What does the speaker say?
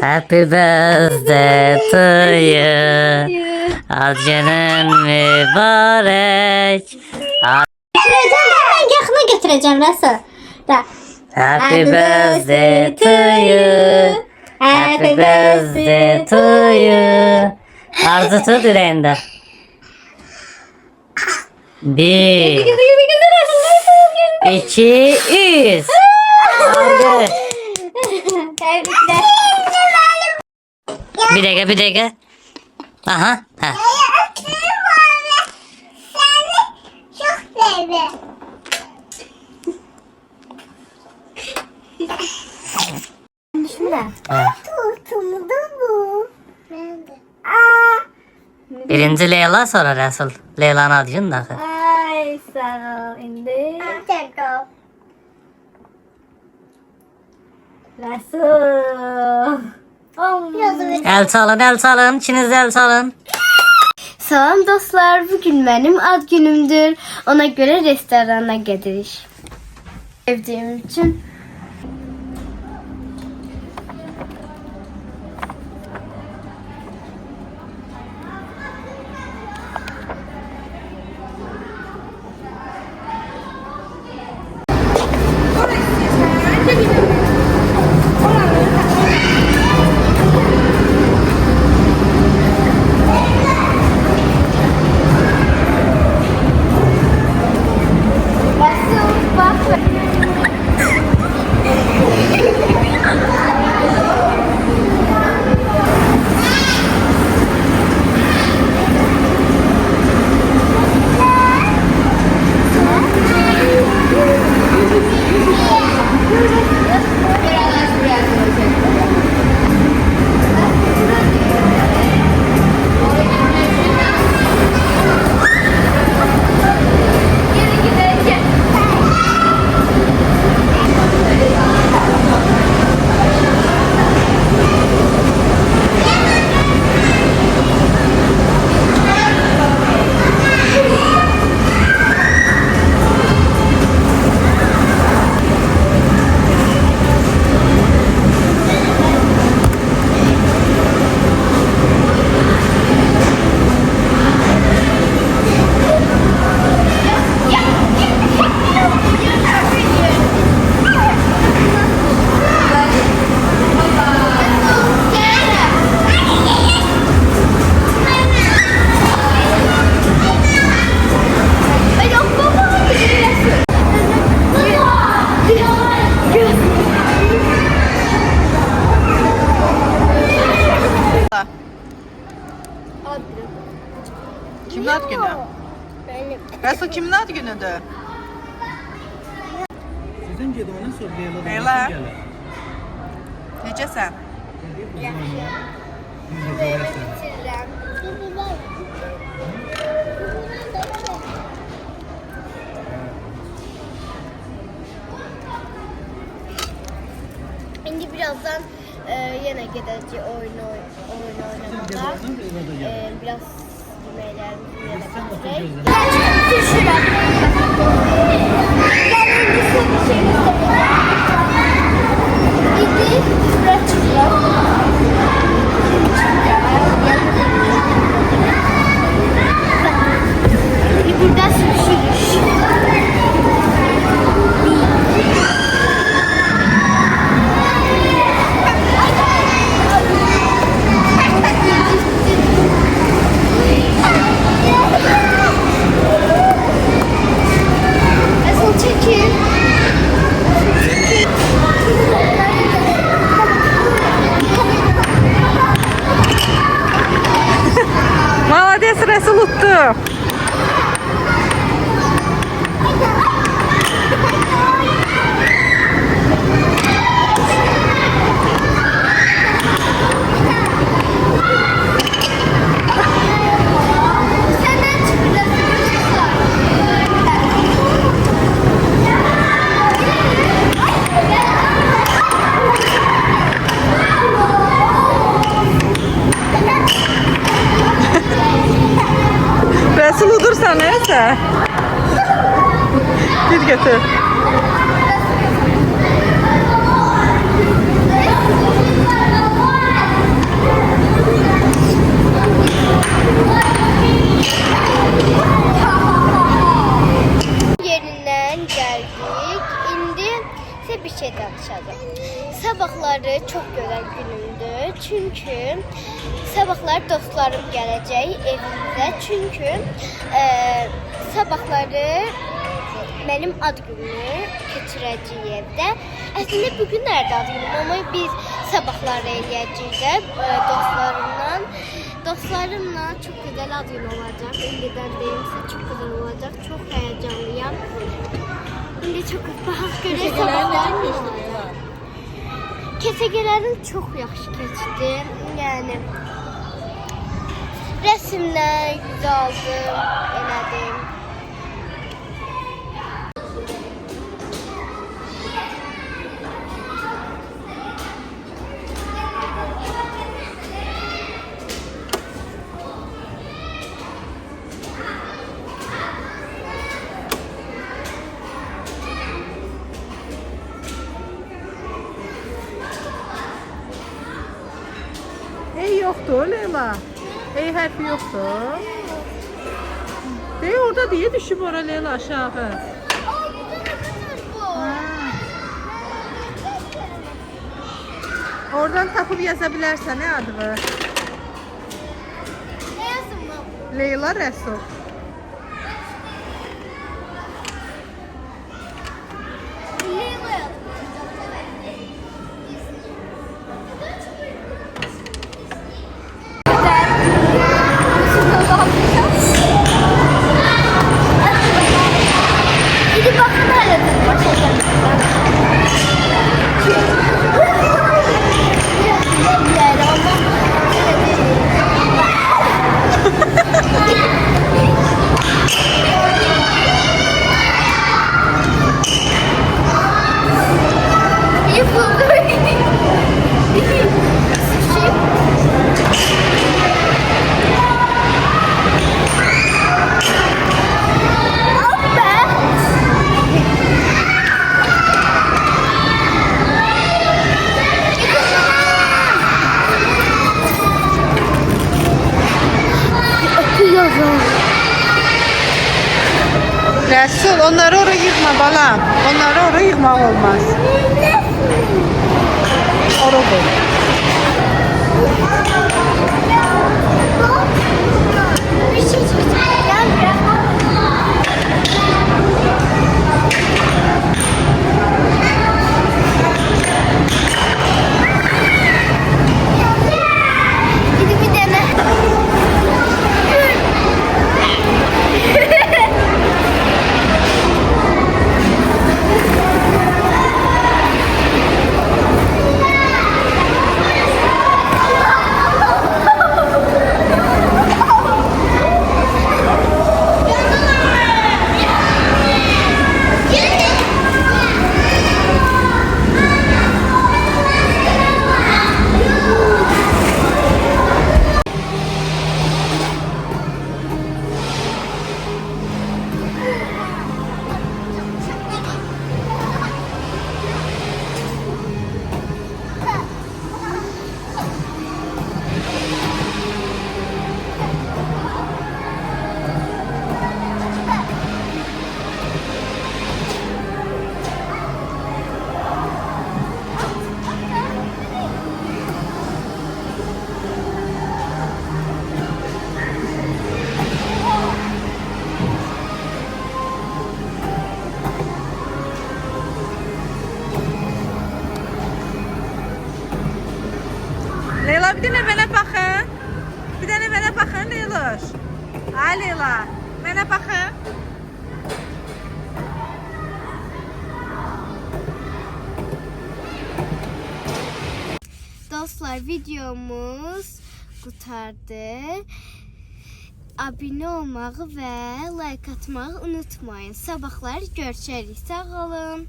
Happy birthday to you. Acının mübarek. Getireceğim hemen yakına getireceğim Resul. Da. Happy birthday to you. Happy birthday to you. Arzu tut yüreğinde. Bir, iki, üç. Aldı. Tebrikler. Bir dakika, bir dakika. Aha. Ha. Ha. Birinci Leyla sonra Resul. Leyla'nın adını da. Ay sağ ol indi. Resul. El çalın, el çalın. İkiniz de el çalın. Salam dostlar, bugün benim ad günümdür. Ona göre restorana gedirik. Sevdiğim için. Günüdür? Sizin gedonu sor Leyla. Necəsən? Şimdi birazdan e, yine gideceğiz oyun oyn oyun oynamaya. E, biraz yemeklerimizi yemek de. Git getir. Yerinden geldik. İndi ise bir şey danışalım. Sabahları çok gözəl günümdür. Çünki sabahlar dostlarım gələcək evimizə. Çünki e, sabahları mənim ad günümü keçirəcəyik. Əslində bu günlərdə ad günüm, amma biz sabahları eləyəcəyik də e, dostlarımla. Dostlarımla çox gözəl ad günü olacaq. İndidən deyimsə çox gözəl olacaq. Çox həyəcanlıyam. İndi çox baxaq görək sabahlar nə olacaq. Kesegelerim çok yaxşı keçdi. Yəni rəsmlər yüz aldım, elədim. Ey harfi yoktu. Dey orada diye düşüp ora Leyla aşağı. Oradan tapıp yazabilirsen ne adı var? Nə yazım bu? Leyla Resul. Resul onları oraya yıkma balam. Onları oraya yıkmak olmaz. Oraya koy. Bir şey Dostlar videomuz qurtardı. Abunə olmağı və like atmağı unutmayın. Sabahlar görüşərik. Sağ olun.